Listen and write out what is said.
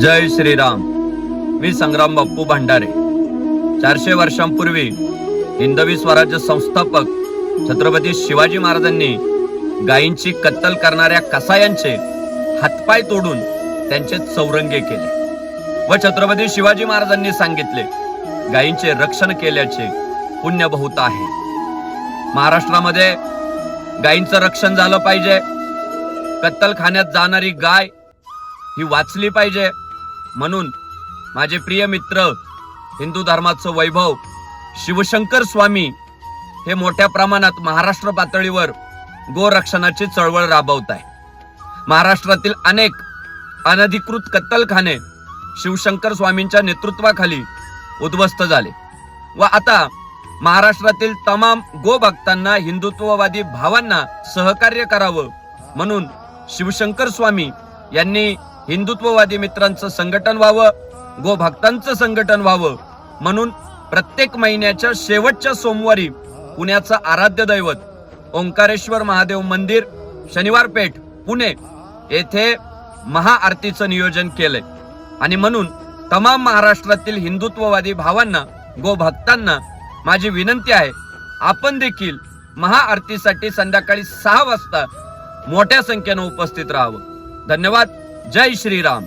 जय श्रीराम. मी संग्राम बाप्पू भांडारे. चारशे वर्षांपूर्वी हिंदवी स्वराज्य संस्थापक छत्रपती शिवाजी महाराजांनी गायींची कत्तल करणाऱ्या कसायांचे हातपाय तोडून त्यांचे चौरंगे केले व छत्रपती शिवाजी महाराजांनी सांगितले गायींचे रक्षण केल्याचे पुण्य बहुत आहे. महाराष्ट्रामध्ये गायींचं रक्षण झालं पाहिजे. कत्तलखान्यात जाणारी गाय ही वाचली पाहिजे. म्हणून माझे प्रिय मित्र हिंदू धर्माचं वैभव शिवशंकर स्वामी हे मोठ्या प्रमाणात महाराष्ट्र पातळीवर गोरक्षणाची चळवळ राबवत आहे. महाराष्ट्रातील अनेक अनधिकृत कत्तलखाने शिवशंकर स्वामींच्या नेतृत्वाखाली उद्ध्वस्त झाले व आता महाराष्ट्रातील तमाम गोभक्तांना हिंदुत्ववादी भावांना सहकार्य करावं म्हणून शिवशंकर स्वामी यांनी हिंदुत्ववादी मित्रांचं संघटन व्हावं गोभक्तांचं संघटन व्हावं म्हणून प्रत्येक महिन्याच्या शेवटच्या सोमवारी पुण्याचं आराध्य दैवत ओंकारेश्वर महादेव मंदिर शनिवार पेठ पुणे येथे महाआरतीचं नियोजन केलंय. आणि म्हणून तमाम महाराष्ट्रातील हिंदुत्ववादी भावांना गोभक्तांना माझी विनंती आहे आपण देखील महाआरतीसाठी संध्याकाळी सहा वाजता मोठ्या संख्येनं उपस्थित राहावं. धन्यवाद. जय श्रीराम।